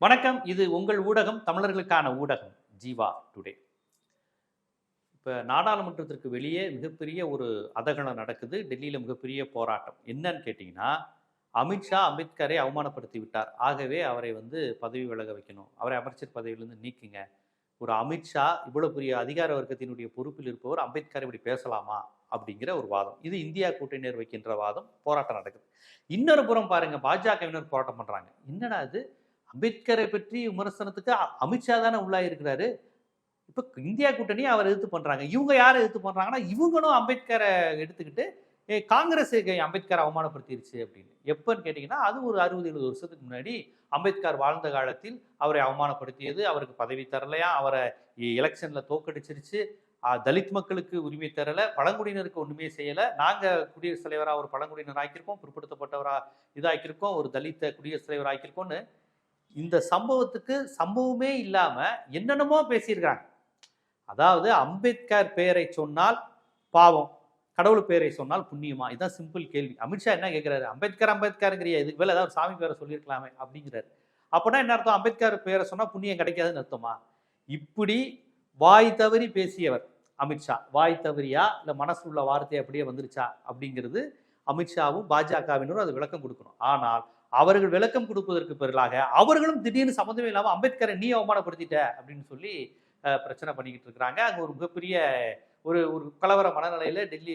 வணக்கம். இது உங்கள் ஊடகம் தமிழர்களுக்கான ஊடகம் ஜீவா டுடே. இப்போ நாடாளுமன்றத்திற்கு வெளியே மிகப்பெரிய ஒரு அதகணம் நடக்குது. டெல்லியில் மிகப்பெரிய போராட்டம். என்னன்னு கேட்டிங்கன்னா அமித்ஷா அம்பேத்கரை அவமானப்படுத்தி விட்டார். ஆகவே அவரை வந்து பதவி விலக வைக்கணும். அவரை அமைச்சர் பதவியிலிருந்து நீக்குங்க. ஒரு அமித்ஷா இவ்வளோ பெரிய அதிகார வர்க்கத்தினுடைய பொறுப்பில் இருப்பவர் அம்பேத்கர் இப்படி பேசலாமா? அப்படிங்கிற ஒரு வாதம். இது இந்தியா கூட்டணியர் வைக்கின்ற வாதம். போராட்டம் நடக்குது. இன்னொரு புறம் பாருங்க. பாஜகவினர் போராட்டம் பண்ணுறாங்க என்னடா இது? அம்பேத்கரை பற்றி விமர்சனத்துக்கு அமித்ஷா தானே உள்ளாயிருக்கிறாரு இப்போ இந்தியா கூட்டணி அவர் எதிர்த்து பண்ணுறாங்க இவங்க யாரை எதிர்த்து பண்ணுறாங்கன்னா இவங்களும் அம்பேத்கரை எடுத்துக்கிட்டு ஏ காங்கிரஸ் அம்பேத்கரை அவமானப்படுத்திருச்சு அப்படின்னு. எப்பன்னு கேட்டிங்கன்னா அது ஒரு அறுபது எழுபது வருஷத்துக்கு முன்னாடி அம்பேத்கர் வாழ்ந்த காலத்தில் அவரை அவமானப்படுத்தியது. அவருக்கு பதவி தரலையா? அவரை எலெக்ஷனில் தோக்கடிச்சிருச்சு தலித் மக்களுக்கு உரிமை தரலை. பழங்குடியினருக்கு ஒன்றுமே செய்யலை. நாங்கள் குடியரசுத் தலைவராக ஒரு பழங்குடியினர் ஆக்கியிருக்கோம். பிற்படுத்தப்பட்டவராக இதாக்கியிருக்கோம். ஒரு தலித்த குடியரசுத் தலைவர் ஆக்கியிருக்கோம்னு இந்த சம்பவத்துக்கு சம்பவமே இல்லாமல் என்னென்னமோ பேசியிருக்கிறாங்க. அதாவது அம்பேத்கர் பெயரை சொன்னால் பாவம் கடவுள் பெயரை சொன்னால் புண்ணியமா? இதுதான் சிம்பிள் கேள்வி. அமித்ஷா என்ன கேட்குறாரு? அம்பேத்கர் அம்பேத்கருங்கிறியா இதுக்கு மேலே ஏதாவது சாமி பேரை சொல்லியிருக்கலாமே அப்படிங்கிறாரு. அப்போனா என்ன அர்த்தம்? அம்பேத்கர் பெயரை சொன்னால் புண்ணியம் கிடைக்காதுன்னு அர்த்தமா? இப்படி வாய் தவறி பேசியவர் அமித்ஷா வாய் தவறியா? இல்லை மனசு உள்ள வார்த்தை அப்படியே வந்துருச்சா? அப்படிங்கிறது அமித்ஷாவும் பாஜகவினரும் அது விளக்கம் கொடுக்கணும். ஆனால் அவர்கள் விளக்கம் கொடுப்பதற்கு பதிலாக அவர்களும் திடீர்னு சம்மந்தமே இல்லாமல் அம்பேத்கரை நீ அவமானப்படுத்திட்ட அப்படின்னு சொல்லி பிரச்சனை பண்ணிக்கிட்டு இருக்கிறாங்க. அங்கே ஒரு மிகப்பெரிய ஒரு ஒரு கலவர மனநிலையில் டெல்லி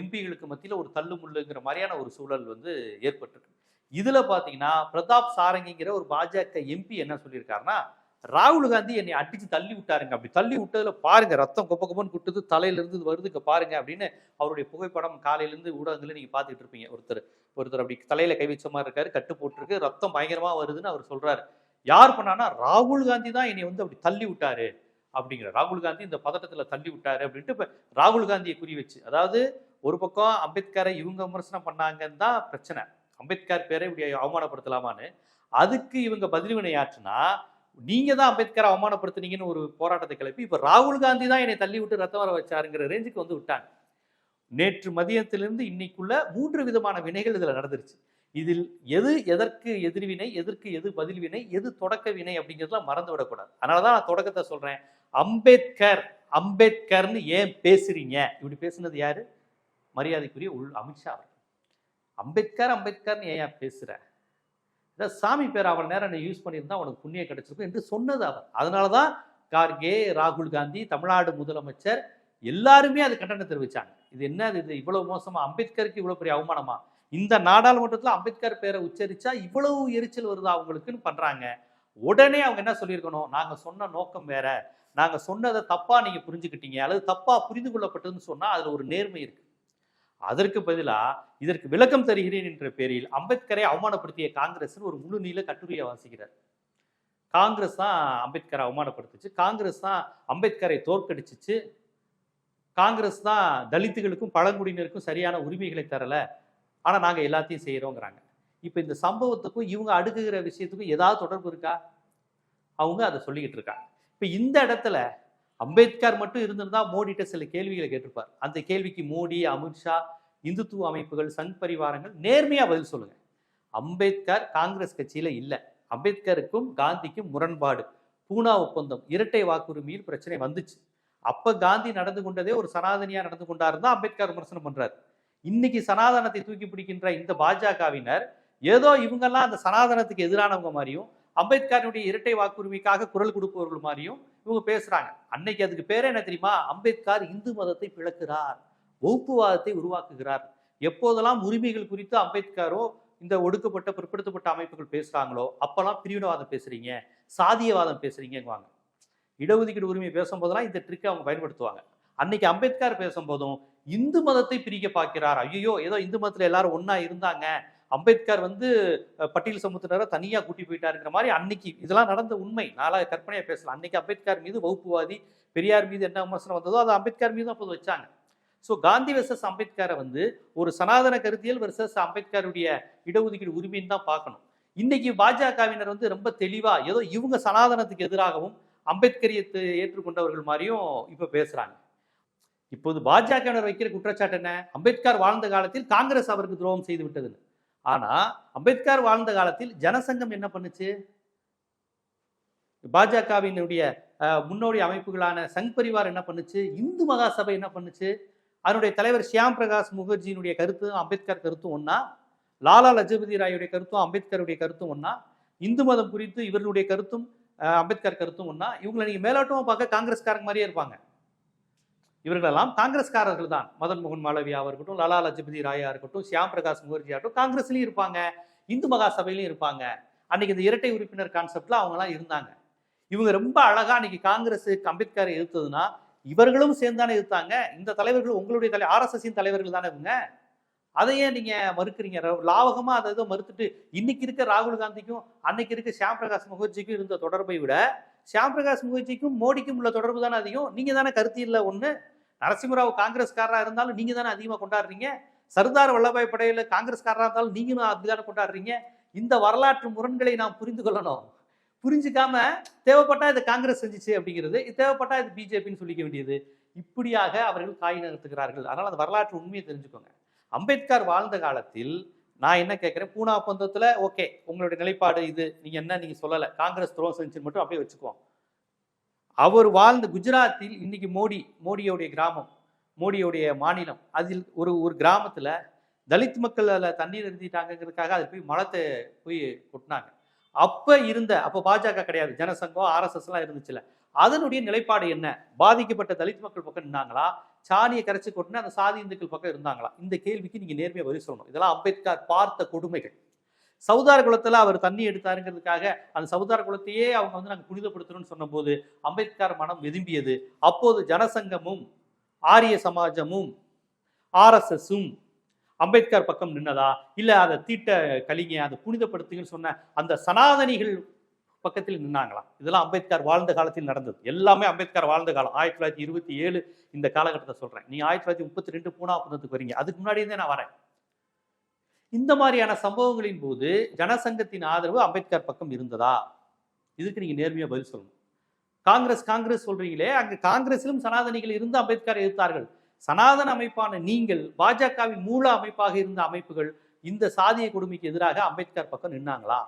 எம்பிகளுக்கு மத்தியில் ஒரு தள்ளு முள்ளுங்கிற மாதிரியான ஒரு சூழல் வந்து ஏற்பட்டிருக்கு. இதில் பார்த்தீங்கன்னா பிரதாப் சாரங்கிங்கிற ஒரு பாஜக எம்பி என்ன சொல்லியிருக்காருன்னா ராகுல் காந்தி என்னை அடிச்சு தள்ளி விட்டாருங்க. அப்படி தள்ளி விட்டதுல பாருங்க ரத்தம் கொப்ப கொப்பன்னு குட்டுது தலையில இருந்து இது வருதுங்க பாருங்க அப்படின்னு அவருடைய புகைப்படம் காலையிலேருந்து ஊடகங்களில் நீங்கள் நீங்க பாத்துட்டு இருப்பீங்க. ஒருத்தர் ஒருத்தர் அப்படி தலையில கை வச்ச மாதிரி இருக்காரு கட்டு போட்டிருக்கு ரத்தம் பயங்கரமா வருதுன்னு அவர் சொல்றாரு. யார் பண்ணானா ராகுல் காந்தி தான் என்னை வந்து அப்படி தள்ளி விட்டாரு அப்படிங்கிற ராகுல் காந்தி இந்த பதட்டத்துல தள்ளி விட்டாரு அப்படின்ட்டு இப்ப ராகுல் காந்தியை குறி வச்சு அதாவது ஒரு பக்கம் அம்பேத்கரை இவங்க விமர்சனம் பண்ணாங்கன்னு தான் பிரச்சனை. அம்பேத்கர் பேரை இப்படி அவமானப்படுத்தலாமான்னு அதுக்கு இவங்க பதில்வினை ஆச்சுன்னா நீங்க தான் அம்பேத்கரை அவமானப்படுத்துனீங்கன்னு ஒரு போராட்டத்தை கிளப்பி இப்ப ராகுல் காந்தி தான் என்னை தள்ளி விட்டு ரத்தம் வர வச்சாருங்கிற ரேஞ்சுக்கு வந்து விட்டாங்க. நேற்று மதியத்திலிருந்து இன்னைக்குள்ள மூன்று விதமான வினைகள் இதுல நடந்துருச்சு. இதில் எது எதற்கு எதிர்வினை எதற்கு எது பதில் வினை எது தொடக்க வினை அப்படிங்கிறதுலாம் மறந்து விடக்கூடாது. அதனாலதான் நான் தொடக்கத்தை சொல்றேன். அம்பேத்கர் அம்பேத்கர்னு ஏன் பேசுறீங்க? இப்படி பேசுனது யாரு? மரியாதைக்குரிய உள் அமித்ஷா அவர்கள். அம்பேத்கர் அம்பேத்கர்னு ஏன் பேசுற? இதை சாமி பேர் அவள் நேரம் நீ யூஸ் பண்ணியிருந்தா உனக்கு புண்ணியம் கிடைச்சிருக்கும் என்று சொன்னது அவர் அதனாலதான் கார்கே ராகுல் காந்தி தமிழ்நாடு முதலமைச்சர் எல்லாருமே அது கண்டனம் தெரிவித்தாங்க இது என்ன இது இவ்வளவு மோசமா? அம்பேத்கருக்கு இவ்வளோ பெரிய அவமானமா? இந்த நாடாளுமன்றத்தில் அம்பேத்கர் பேரை உச்சரிச்சா இவ்வளவு எரிச்சல் வருது அவங்களுக்குன்னு பண்ணுறாங்க உடனே அவங்க என்ன சொல்லியிருக்கணும்? நாங்கள் சொன்ன நோக்கம் வேற. நாங்கள் சொன்னதை தப்பாக நீங்கள் புரிஞ்சுக்கிட்டீங்க. அல்லது தப்பாக புரிந்து கொள்ளப்பட்டதுன்னு சொன்னால் அதில் ஒரு நேர்மை இருக்குது அதற்கு பதிலாக இதற்கு விளக்கம் தருகிறேன் என்ற பேரில் அம்பேத்கரை அவமானப்படுத்திய காங்கிரஸ் ஒரு முழு நீள கட்டுரையை வாசிக்கிறார். காங்கிரஸ் தான் அம்பேத்கரை அவமானப்படுத்துச்சு. காங்கிரஸ் தான் அம்பேத்கரை தோற்கடிச்சிச்சு. காங்கிரஸ் தான் தலித்துகளுக்கும் பழங்குடியினருக்கும் சரியான உரிமைகளை தரல. ஆனால் நாங்கள் எல்லாத்தையும் செய்கிறோங்கிறாங்க இப்போ இந்த சம்பவத்துக்கும் இவங்க அடுக்குகிற விஷயத்துக்கும் ஏதாவது தொடர்பு இருக்கா? அவங்க அதை சொல்லிக்கிட்டு இருக்காங்க. இப்போ இந்த இடத்துல அம்பேத்கர் மட்டும் இருந்திருந்தா மோடிட்ட சில கேள்விகளை கேட்டிருப்பார். அந்த கேள்விக்கு மோடி அமித்ஷா இந்துத்துவ அமைப்புகள் சங் பரிவாரங்கள் நேர்மையா பதில் சொல்லுங்க. அம்பேத்கர் காங்கிரஸ் கட்சியில இல்லை. அம்பேத்கருக்கும் காந்திக்கும் முரண்பாடு. பூனா ஒப்பந்தம் இரட்டை வாக்குரிமையில் பிரச்சனை வந்துச்சு. அப்ப காந்தி நடந்து கொண்டதே ஒரு சனாதனியா நடந்து கொண்டாருன்னு அம்பேத்கர் விமர்சனம் பண்றாரு. இன்னைக்கு சனாதனத்தை தூக்கி பிடிக்கின்ற இந்த பாஜகவினர் ஏதோ இவங்கெல்லாம் அந்த சனாதனத்துக்கு எதிரானவங்க மாதிரியும் அம்பேத்கருடைய இரட்டை வாக்குரிமைக்காக குரல் கொடுப்பவர்கள் மாதிரியும் இவங்க பேசுறாங்க. அன்னைக்கு அதுக்கு பேரே என்ன தெரியுமா? அம்பேத்கர் இந்து மதத்தை பிளக்கிறார். வகுப்புவாதத்தை உருவாக்குகிறார். எப்போதெல்லாம் உரிமைகள் குறித்து அம்பேத்கரோ இந்த ஒடுக்கப்பட்ட பிற்படுத்தப்பட்ட அமைப்புகள் பேசுறாங்களோ அப்பெல்லாம் பிரிவினவாதம் பேசுறீங்க சாதியவாதம் பேசுறீங்கங்குவாங்க. இடஒதுக்கீடு உரிமை பேசும்போதெல்லாம் இந்த ட்ரிக்கை அவங்க பயன்படுத்துவாங்க. அன்னைக்கு அம்பேத்கர் பேசும்போதும் இந்து மதத்தை பிரிக்க பார்க்கிறார். ஐயோ ஏதோ இந்து மதத்துல எல்லாரும் ஒன்னா இருந்தாங்க அம்பேத்கர் வந்து பட்டியல் சமூகத்தினரை தனியாக கூட்டி போயிட்டாருங்கிற மாதிரி அன்னைக்கு இதெல்லாம் நடந்த உண்மை. நாளாக கற்பனையாக பேசலாம். அன்னைக்கு அம்பேத்கர் மீது வகுப்புவாதி பெரியார் மீது என்ன விமர்சனம் வந்ததோ அதை அம்பேத்கர் மீது அப்போது வச்சாங்க. ஸோ காந்தி வெர்சஸ் அம்பேத்கரை வந்து ஒரு சனாதன கருத்தியல் வெர்சஸ் அம்பேத்கருடைய இடஒதுக்கீடு உரிமைன்னு தான் பார்க்கணும். இன்னைக்கு பாஜகவினர் வந்து ரொம்ப தெளிவாக ஏதோ இவங்க சனாதனத்துக்கு எதிராகவும் அம்பேத்கரியத்தை ஏற்றுக்கொண்டவர்கள் மாதிரியும் இப்போ பேசுகிறாங்க இப்போது பாஜகவினர் வைக்கிற குற்றச்சாட்டு என்ன? அம்பேத்கர் வாழ்ந்த காலத்தில் காங்கிரஸ் அவருக்கு துரோகம் செய்து விட்டதுன்னு. ஆனா அம்பேத்கர் வாழ்ந்த காலத்தில் ஜனசங்கம் என்ன பண்ணுச்சு? பாஜகவினுடைய முன்னோடி அமைப்புகளான சங் பரிவார் என்ன பண்ணுச்சு? இந்து மகாசபை என்ன பண்ணுச்சு? அதனுடைய தலைவர் ஷியாம் பிரகாஷ் முகர்ஜியினுடைய கருத்தும் அம்பேத்கர் கருத்தும் ஒன்னா லாலா லஜபதி ராயுடைய கருத்தும் அம்பேத்கருடைய கருத்தும் ஒன்னா இந்து மதம் குறித்து இவர்களுடைய கருத்தும் அம்பேத்கர் கருத்தும் ஒன்னா இவங்களை நீங்க மேலோட்டமா பார்க்க காங்கிரஸ்காரங்க மாதிரியே இருப்பாங்க. இவர்களெல்லாம் காங்கிரஸ்காரர்கள் தான். மதன் மோகன் மாளவியாவா இருக்கட்டும் லாலா லஜபதி ராயா இருக்கட்டும் சியாம் பிரகாஷ் முகர்ஜி ஆகட்டும் காங்கிரஸ்லயும் இருப்பாங்க. இந்து மகா மகாசபையிலும் இருப்பாங்க. அன்னைக்கு இந்த இரட்டை உறுப்பினர் கான்செப்ட்ல அவங்கலாம் இருந்தாங்க. இவங்க ரொம்ப அழகா அன்னைக்கு காங்கிரஸ் அம்பேத்கரை எதிர்த்ததுன்னா இவர்களும் சேர்ந்தானே எதிர்த்தாங்க. இந்த தலைவர்கள் உங்களுடைய தலை ஆர்எஸ்எஸின் தலைவர்கள் தானே இவங்க? அதையே நீங்க மறுக்கிறீங்க? ர- லாவகமா அதை ஏதோ மறுத்துட்டு இன்னைக்கு இருக்க ராகுல் காந்திக்கும் அன்னைக்கு இருக்க ஷியாம் பிரகாஷ் முகர்ஜிக்கும் இருந்த தொடர்பை விட ஷியாம் பிரகாஷ் முகர்ஜிக்கும் மோடிக்கும் உள்ள தொடர்பு தானே அதிகம்? நீங்க தானே கருத்தியில் ஒன்று நரசிம்மராவ் காங்கிரஸ்காரராக இருந்தாலும் நீங்கள் தானே அதிகமாக கொண்டாடுறீங்க? சர்தார் வல்லபாய் படையில் காங்கிரஸ்காரராக இருந்தாலும் நீங்களும் அப்படிதானே கொண்டாடுறீங்க? இந்த வரலாற்று முரண்களை நாம் புரிந்து கொள்ளணும். புரிஞ்சுக்காம தேவைப்பட்டா இது காங்கிரஸ் செஞ்சுச்சு அப்படிங்கிறது இது தேவைப்பட்டா இது பிஜேபின்னு சொல்லிக்க வேண்டியது. இப்படியாக அவர்கள் காய் நகர்த்துகிறார்கள். அதனால் அந்த வரலாற்று உண்மையை தெரிஞ்சுக்கோங்க. அம்பேத்கர் வாழ்ந்த காலத்தில் நான் என்ன கேட்குறேன்? பூனா ஒப்பந்தத்தில் ஓகே உங்களுடைய நிலைப்பாடு இது. நீங்கள் என்ன நீங்கள் சொல்லலை. காங்கிரஸ் துரோகம் செஞ்சுன்னு மட்டும் அப்படியே வச்சுக்குவோம். அவர் வாழ்ந்த குஜராத்தில் இன்னைக்கு மோடி மோடியோடைய கிராமம் மோடியோடைய மாநிலம். அதில் ஒரு ஒரு கிராமத்தில் தலித் மக்கள் அதில் தண்ணீர் நிறுத்திட்டாங்கிறதுக்காக அது போய் மலத்தை போய் கொட்டினாங்க. அப்போ இருந்த அப்போ பாஜக கிடையாது. ஜனசங்கம் ஆர்எஸ்எஸ்லாம் இருந்துச்சுல. அதனுடைய நிலைப்பாடு என்ன? பாதிக்கப்பட்ட தலித் மக்கள் பக்கம் நின்னாங்களா? சாணியை கரைச்சி கொட்டின அந்த சாதி இந்துக்கள் பக்கம் இருந்தாங்களா? இந்த கேள்விக்கு நீங்கள் நேர்மையாக வரி சொல்லணும். இதெல்லாம் அம்பேத்கர் பார்த்த கொடுமைகள். சவுதார் குளத்தில் அவர் தண்ணி எடுத்தாருங்கிறதுக்காக அந்த சவுதார் குலத்தையே அவங்க வந்து நாங்கள் புனிதப்படுத்தணும்னு சொன்னபோது அம்பேத்கர் மனம் விரும்பியது அப்போது ஜனசங்கமும் ஆரிய சமாஜமும் ஆர்எஸ்எஸும் அம்பேத்கர் பக்கம் நின்னதா? இல்லை அதை தீட்ட கலிங்க அதை புனிதப்படுத்துங்கன்னு சொன்ன அந்த சனாதனிகள் பக்கத்தில் நின்னாங்களாம் இதெல்லாம் அம்பேத்கர் வாழ்ந்த காலத்தில் நடந்தது. எல்லாமே அம்பேத்கர் வாழ்ந்த காலம். ஆயிரத்தி தொள்ளாயிரத்தி இருபத்தி ஏழு இந்த காலகட்டத்தை சொல்கிறேன் நீ ஆயிரத்தி தொள்ளாயிரத்தி முப்பத்தி ரெண்டு பூனா ஒப்பந்தத்துக்கு வரீங்க. அதுக்கு முன்னாடி நான் வரேன். இந்த மாதிரியான சம்பவங்களின் போது ஜனசங்கத்தின் ஆதரவு அம்பேத்கர் பக்கம் இருந்ததா? இதுக்கு நீங்க நேர்மையா பதில் சொல்லணும். காங்கிரஸ் காங்கிரஸ் சொல்றீங்களே அங்க காங்கிரஸிலும் சனாதனிகள் இருந்து அம்பேத்கர் எதிர்த்தார்கள். சனாதன அமைப்பான நீங்கள் பாஜகவின் மூல அமைப்பாக இருந்த அமைப்புகள் இந்த சாதிய கொடுமைக்கு எதிராக அம்பேத்கர் பக்கம் நின்னாங்களா?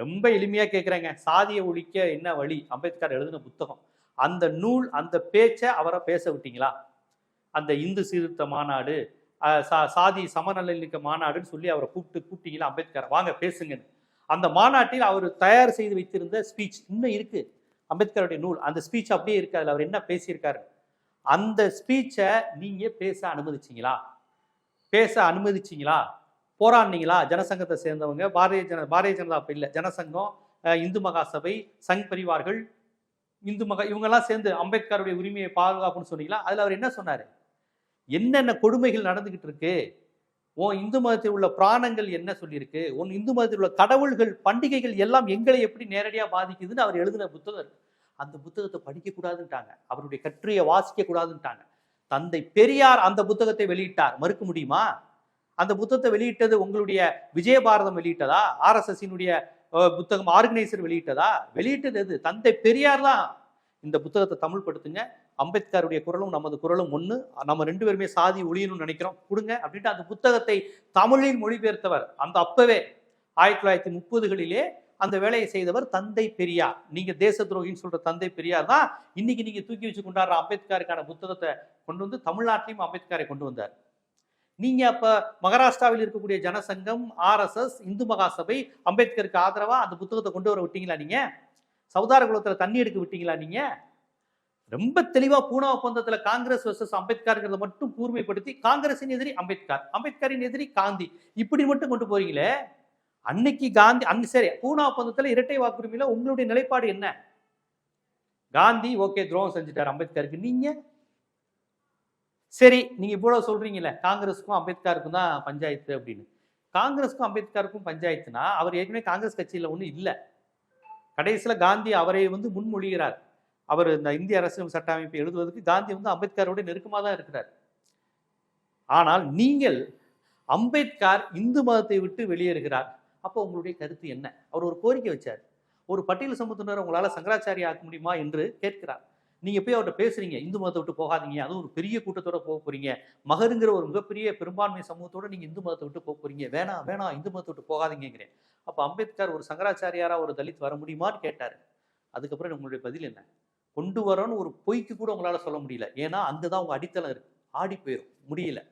ரொம்ப எளிமையா கேட்குறேங்க சாதியை ஒழிக்க என்ன வழி? அம்பேத்கர் எழுதின புத்தகம். அந்த நூல் அந்த பேச்சை அவரை பேச விட்டீங்களா? அந்த இந்து சீர்திருத்த மாநாடு சாதி சமநலனிக்க மாநாடுன்னு சொல்லி அவரை கூப்பிட்டு கூப்பிட்டீங்களா அம்பேத்கர். வாங்க பேசுங்கன்னு அந்த மாநாட்டில் அவர் தயார் செய்து வைத்திருந்த ஸ்பீச் இன்னும் இருக்கு. அம்பேத்கருடைய நூல். அந்த ஸ்பீச் அப்படியே இருக்கு. அதில் அவர் என்ன பேசியிருக்காரு? அந்த ஸ்பீச்சை நீங்க பேச அனுமதிச்சீங்களா? பேச அனுமதிச்சீங்களா? போராடினீங்களா? ஜனசங்கத்தை சேர்ந்தவங்க பாரதிய ஜன பாரதிய ஜனதா அப்ப இல்லை. ஜனசங்கம் இந்து மகாசபை சங் பரிவார்கள் இந்து மகா இவங்கெல்லாம் சேர்ந்து அம்பேத்கருடைய உரிமையை பாதுகாப்புன்னு சொன்னீங்களா? அதில் அவர் என்ன சொன்னார்? என்னென்ன கொடுமைகள் நடந்துகிட்டு இருக்கு உன் இந்து மதத்தில் உள்ள பிராணங்கள் என்ன சொல்லியிருக்கு? உன் இந்து மதத்தில் உள்ள கடவுள்கள் பண்டிகைகள் எல்லாம் எங்களை எப்படி நேரடியாக பாதிக்குதுன்னு அவர் எழுதின புத்தகம். இருக்கு அந்த புத்தகத்தை படிக்கக்கூடாதுன்ட்டாங்க. அவருடைய கட்டுரையை வாசிக்கக்கூடாதுன்ட்டாங்க. தந்தை பெரியார் அந்த புத்தகத்தை வெளியிட்டார். மறுக்க முடியுமா? அந்த புத்தகத்தை வெளியிட்டது உங்களுடைய விஜயபாரதம் வெளியிட்டதா? ஆர்எஸ்எஸ்ஸினுடைய புத்தகம் ஆர்கனைசர் வெளியிட்டதா? வெளியிட்டது எது? தந்தை பெரியார் தான். இந்த புத்தகத்தை தமிழ் படுத்துங்க அம்பேத்கருடைய குரலும் நமது குரலும் ஒன்று நம்ம ரெண்டு பேருமே சாதி ஒழியணும்னு நினைக்கிறோம். கொடுங்க அப்படின்ட்டு அந்த புத்தகத்தை தமிழில் மொழிபெயர்த்தவர். அந்த அப்பவே ஆயிரத்தி தொள்ளாயிரத்தி முப்பதுகளிலே அந்த வேலையை செய்தவர் தந்தை பெரியார். நீங்க தேச துரோகின்னு சொல்ற தந்தை பெரியார் தான் இன்னைக்கு நீங்க தூக்கி வச்சு கொண்டாடுற அம்பேத்கருக்கான புத்தகத்தை கொண்டு வந்து தமிழ்நாட்டிலையும் அம்பேத்கரை கொண்டு வந்தார். நீங்க அப்ப மகாராஷ்டிராவில் இருக்கக்கூடிய ஜனசங்கம் ஆர்எஸ்எஸ் இந்து மகாசபை அம்பேத்கருக்கு ஆதரவா அந்த புத்தகத்தை கொண்டு வர விட்டீங்களா நீங்க? சவுதார குலத்துல தண்ணி எடுக்க விட்டீங்களா நீங்க? ரொம்ப தெளிவா பூனா ஒப்பந்தத்துல காங்கிரஸ் வர்சஸ் அம்பேத்கர்ங்கிறத மட்டும் கூர்மைப்படுத்தி காங்கிரசின் எதிரி அம்பேத்கர் அம்பேத்கரின் எதிரி காந்தி. இப்படி மட்டும் கொண்டு போறீங்களே? அன்னைக்கு காந்தி அங்க சரி பூனா ஒப்பந்தத்துல இரட்டை வாக்குரிமையில உங்களுடைய நிலைப்பாடு என்ன? காந்தி ஓகே துரோகம் செஞ்சுட்டார் அம்பேத்கருக்கு. நீங்க சரி நீங்க இவ்வளவு சொல்றீங்கல்ல காங்கிரஸுக்கும் அம்பேத்கருக்கும் தான் பஞ்சாயத்து அப்படின்னு. காங்கிரஸுக்கும் அம்பேத்கருக்கும் பஞ்சாயத்துனா அவர் ஏற்கனவே காங்கிரஸ் கட்சியில ஒன்றும் இல்லை. கடைசியில காந்தி அவரை வந்து முன்மொழிகிறார். அவர் இந்த இந்திய அரசியல் சட்ட அமைப்பை எழுதுவதற்கு காந்தி வந்து அம்பேத்கரோட நெருக்கமாக தான் இருக்கிறார். ஆனால் நீங்கள் அம்பேத்கர் இந்து மதத்தை விட்டு வெளியேறுகிறார். அப்போ உங்களுடைய கருத்து என்ன? அவர் ஒரு கோரிக்கை வச்சார். ஒரு பட்டியல் சமூகத்தினர் உங்களால் சங்கராச்சாரியா ஆக்க முடியுமா என்று கேட்கிறார். நீங்கள் போய் அவர்கிட்ட பேசுறீங்க. இந்து மதத்தை விட்டு போகாதீங்க. அதுவும் ஒரு பெரிய கூட்டத்தோட போக போறீங்க. மகருங்கிற ஒரு மிகப்பெரிய பெரும்பான்மை சமூகத்தோட நீங்கள் இந்து மதத்தை விட்டு போக போறீங்க. வேணாம் வேணாம் இந்து மதத்தை விட்டு போகாதீங்கிறேன் அப்போ அம்பேத்கர் ஒரு சங்கராச்சாரியாரா ஒரு தலித் வர முடியுமான்னு கேட்டார். அதுக்கப்புறம் உங்களுடைய பதில் என்ன? கொண்டு வரோன்னு ஒரு பொய்க்கு கூட உங்களால் சொல்ல முடியல. ஏன்னா அந்த தான் உங்கள் அடித்தளம் இருக்கு. ஆடி போயிடும் முடியல.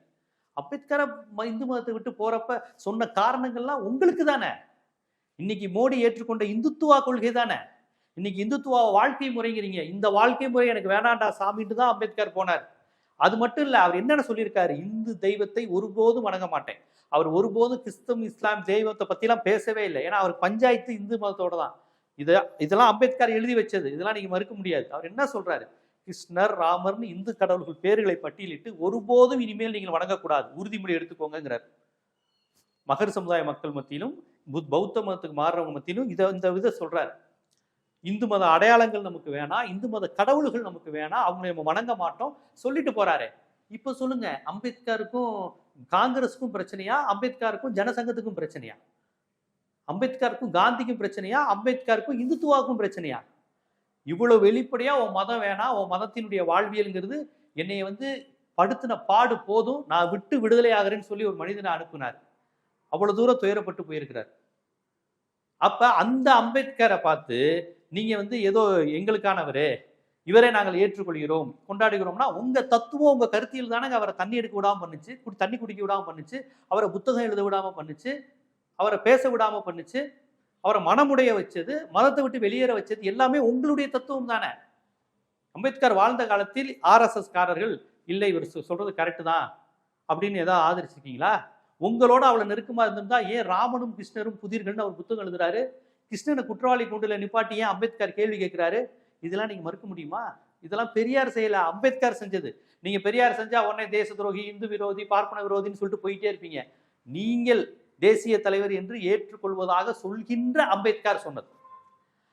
அம்பேத்கரை ம- இந்து மதத்தை விட்டு போகிறப்ப சொன்ன காரணங்கள்லாம் உங்களுக்கு தானே? இன்னைக்கு மோடி ஏற்றுக்கொண்ட இந்துத்துவா கொள்கை தானே? இன்னைக்கு இந்துத்துவா வாழ்க்கை முறைங்கிறீங்க. இந்த வாழ்க்கை முறை எனக்கு வேணாண்டா சாமின்ட்டு தான் அம்பேத்கர் போனார். அது மட்டும் இல்லை அவர் என்னென்ன சொல்லியிருக்காரு? இந்து தெய்வத்தை ஒருபோதும் வணங்க மாட்டேன். அவர் ஒருபோதும் கிறிஸ்தவம் இஸ்லாம் தெய்வத்தை பற்றிலாம் பேசவே இல்லை. ஏன்னா அவர் பஞ்சாயத்து இந்து மதத்தோட தான் இதை இதெல்லாம் அம்பேத்கர் எழுதி வச்சது. இதெல்லாம் நீங்க மறுக்க முடியாது. அவர் என்ன சொல்றாரு? கிருஷ்ணர் ராமர்னு இந்து கடவுள்கள் பேர்களை பட்டியலிட்டு ஒருபோதும் இனிமேல் நீங்கள் வணங்கக்கூடாது. உறுதிமொழி எடுத்துக்கோங்கிறார் மகர் சமுதாய மக்கள் மத்தியிலும் புத்- பௌத்த மதத்துக்கு மாறுறவங்க மத்தியிலும் இதை இந்த வித சொல்றாரு. இந்து மத அடையாளங்கள் நமக்கு வேணாம் இந்து மத கடவுள்கள் நமக்கு வேணாம் அவங்களை நம்ம வணங்க மாட்டோம். சொல்லிட்டு போறாரு. இப்ப சொல்லுங்க அம்பேத்கருக்கும் காங்கிரஸுக்கும் பிரச்சனையா அம்பேத்கருக்கும் ஜனசங்கத்துக்கும் பிரச்சனையா? அம்பேத்கருக்கும் காந்திக்கும் பிரச்சனையா? அம்பேத்கருக்கும் இந்துத்துவாவுக்கும் பிரச்சனையா? இவ்வளோ வெளிப்படையா உன் மதம் வேணாம் உன் மதத்தினுடைய வாழ்வியல்ங்கிறது என்னை வந்து படுத்தின பாடு போதும் நான் விட்டு விடுதலை ஆகிறேன்னு சொல்லி ஒரு மனிதனை அனுப்புனார். அவ்வளோ தூரம் துயரப்பட்டு போயிருக்கிறார். அப்ப அந்த அம்பேத்கரை பார்த்து நீங்க வந்து ஏதோ எங்களுக்கானவர் இவரை நாங்கள் ஏற்றுக்கொள்கிறோம் கொண்டாடுகிறோம்னா உங்க தத்துவம் உங்க கருத்தியில் தானே அவரை தண்ணி எடுக்க விடாம பண்ணுச்சு தண்ணி குடிக்க விடாம பண்ணுச்சு அவரை புத்தகம் எழுத விடாம பண்ணுச்சு அவரை பேச விடாமல் பண்ணுச்சு அவரை மனமுடைய வச்சது மதத்தை விட்டு வெளியேற வச்சது எல்லாமே உங்களுடைய தத்துவம் தானே. அம்பேத்கர் வாழ்ந்த காலத்தில் ஆர்எஸ்எஸ் காரர்கள் இல்லை இவர் சொ- சொல்றது கரெக்டு தான் அப்படின்னு ஏதாவது ஆதரிச்சிருக்கீங்களா? உங்களோட அவளை நெருக்கமாக இருந்திருந்தா ஏன் ராமனும் கிருஷ்ணரும் புதிர்கள்னு அவர் புத்தகம் எழுதுறாரு? கிருஷ்ணனை குற்றவாளி கூண்டுல நிப்பாட்டி ஏன் அம்பேத்கர் கேள்வி கேட்கிறாரு? இதெல்லாம் நீங்க மறுக்க முடியுமா? இதெல்லாம் பெரியார் செய்யல அம்பேத்கர் செஞ்சது. நீங்க பெரியார் செஞ்சா உடனே தேச துரோகி இந்து விரோதி பார்ப்பன விரோதின்னு சொல்லிட்டு போயிட்டே இருப்பீங்க. நீங்கள் தேசிய தலைவர் என்று ஏற்றுக்கொள்வதாக சொல்கின்ற அம்பேத்கர் சொன்னது.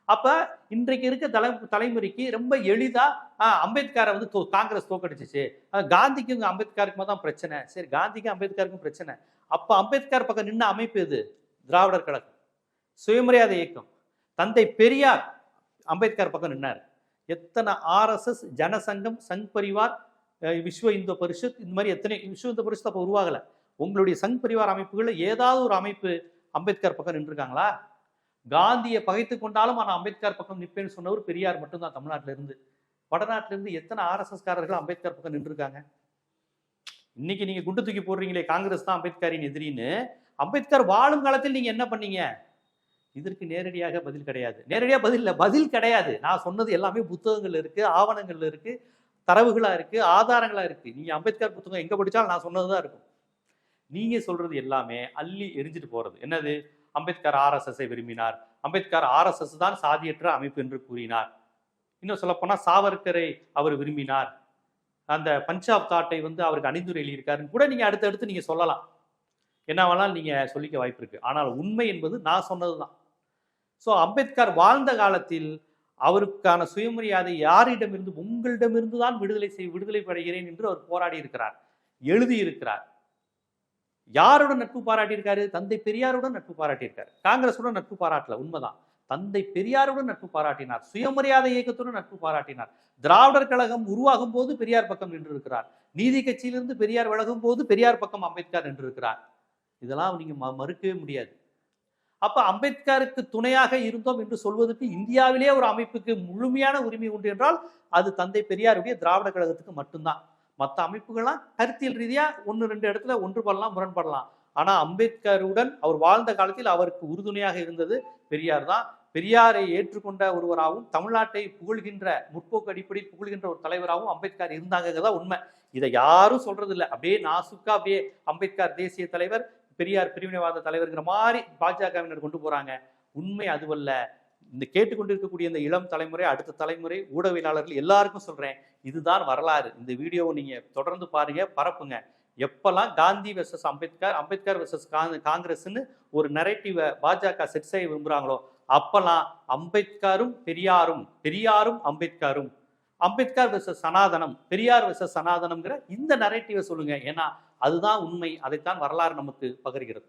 அப்ப இன்றைக்கு இருக்க தலை தலைமுறைக்கு ரொம்ப எளிதா அம்பேத்கரை வந்து தோ- காங்கிரஸ் தோக்கடிச்சிச்சு. ஆஹ், காந்திக்கும் தான் பிரச்சனை. சரி காந்திக்கும் அம்பேத்கருக்கும் பிரச்சனை. அப்ப அம்பேத்கர் பக்கம் நின்ன அமைப்பு எது? திராவிடர் கழகம். சுயமரியாதை இயக்கம். தந்தை பெரியார் அம்பேத்கர் பக்கம் நின்னார். எத்தனை ஆர்எஸ்எஸ் ஜனசங்கம் சங் பரிவார் விஸ்வ இந்து பரிஷத் இந்த மாதிரி எத்தனை விஸ்வ இந்து பரிஷத் அப்போ உருவாகல. உங்களுடைய சங் பரிவார் அமைப்புகளில் ஏதாவது ஒரு அமைப்பு அம்பேத்கர் பக்கம் நின்றுருக்காங்களா? காந்தியை பகைத்து கொண்டாலும் ஆனால் அம்பேத்கர் பக்கம் நிற்பேன்னு சொன்னவர் பெரியார் மட்டும்தான் தமிழ்நாட்டில இருந்து வடநாட்டில இருந்து எத்தனை ஆர்எஸ்எஸ்காரர்கள் அம்பேத்கர் பக்கம் நின்றுருக்காங்க? இன்னைக்கு நீங்க குண்டு தூக்கி போடுறீங்களே காங்கிரஸ் தான் அம்பேத்கரின் எதிரின்னு. அம்பேத்கர் வாழும் காலத்தில் நீங்க என்ன பண்ணீங்க? இதற்கு நேரடியாக பதில் கிடையாது. நேரடியாக பதில் இல்லை பதில் கிடையாது. நான் சொன்னது எல்லாமே புத்தகங்கள்ல இருக்கு ஆவணங்கள்ல இருக்கு தரவுகளா இருக்கு ஆதாரங்களா இருக்கு. நீங்க அம்பேத்கர் புத்தகம் எங்க படிச்சாலும் நான் சொன்னதுதான் இருக்கும். நீங்கள் சொல்கிறது எல்லாமே அள்ளி எரிஞ்சிட்டு போகிறது என்னது? அம்பேத்கர் ஆர்எஸ்எஸ்ஸை விரும்பினார். அம்பேத்கர் ஆர்எஸ்எஸ் தான் சாதியற்ற அமைப்பு என்று கூறினார். இன்னும் சொல்லப்போனால் சாவர்கரை அவர் விரும்பினார். அந்த பஞ்சாப் தாட்டை வந்து அவருக்கு அணிந்துரை எழுதியிருக்காருன்னு கூட நீங்கள் அடுத்தடுத்து நீங்கள் சொல்லலாம். என்ன வேணாலும் நீங்கள் சொல்லிக்க வாய்ப்பு இருக்குது ஆனால் உண்மை என்பது நான் சொன்னதுதான். ஸோ அம்பேத்கர் வாழ்ந்த காலத்தில் அவருக்கான சுயமரியாதை யாரிடமிருந்து உங்களிடமிருந்து தான் விடுதலை செய் விடுதலை படைகிறேன் என்று அவர் போராடி இருக்கிறார் எழுதியிருக்கிறார். யாருடன் நட்பு பாராட்டியிருக்காரு? தந்தை பெரியாருடன் நட்பு பாராட்டியிருக்காரு. காங்கிரஸுடன் நட்பு பாராட்டல உண்மைதான். தந்தை பெரியாருடன் நட்பு பாராட்டினார். சுயமரியாதை இயக்கத்துடன் நட்பு பாராட்டினார். திராவிடர் கழகம் உருவாகும் போது பெரியார் பக்கம் நின்றிருக்கிறார். நீதி கட்சியிலிருந்து பெரியார் விலகும் போது பெரியார் பக்கம் அம்பேத்கர் நின்றிருக்கிறார். இதெல்லாம் நீங்க ம- மறுக்கவே முடியாது. அப்ப அம்பேத்கருக்கு துணையாக இருந்தோம் என்று சொல்வதற்கு இந்தியாவிலே ஒரு அமைப்புக்கு முழுமையான உரிமை உண்டு என்றால் அது தந்தை பெரியாருடைய திராவிட கழகத்துக்கு மட்டும்தான். மற்ற அமைப்புகள்லாம் கருத்தியல் ரீதியாக ஒன்று ரெண்டு இடத்துல ஒன்றுபடலாம் முரண்படலாம். ஆனால் அம்பேத்கருடன் அவர் வாழ்ந்த காலத்தில் அவருக்கு உறுதுணையாக இருந்தது பெரியார் தான். பெரியாரை ஏற்றுக்கொண்ட ஒருவராகவும் தமிழ்நாட்டை புகழ்கின்ற முற்போக்கு அடிப்படையில் புகழ்கின்ற ஒரு தலைவராகவும் அம்பேத்கர் தான் உண்மை. இதை யாரும் சொல்றது இல்லை அப்படியே நாசுக்கா அப்படியே அம்பேத்கர் தேசிய தலைவர் பெரியார் பிரிவினைவாத தலைவர்ங்கிற மாதிரி பாஜகவினர் கொண்டு போறாங்க. உண்மை அதுவல்ல. இந்த கேட்டுக்கொண்டிருக்கக்கூடிய இந்த இளம் தலைமுறை அடுத்த தலைமுறை ஊடகவியலாளர்கள் எல்லாருக்கும் சொல்றேன் இதுதான் வரலாறு. இந்த வீடியோவை நீங்க தொடர்ந்து பாருங்க பரப்புங்க. எப்பெல்லாம் காந்தி வெர்சஸ் அம்பேத்கர் அம்பேத்கர் வெர்சஸ் காங்கிரஸ்னு ஒரு நரேட்டிவை பாஜக செட் செய்ய விரும்புகிறாங்களோ அப்பெல்லாம் அம்பேத்கரும் பெரியாரும் பெரியாரும் அம்பேத்கரும். அம்பேத்கர் வெர்சஸ் சனாதனம் பெரியார் வெர்சஸ் சனாதனம்ங்கிற இந்த நரேட்டிவை சொல்லுங்க. ஏன்னா அதுதான் உண்மை அதைத்தான் வரலாறு நமக்கு பகர்கிறது.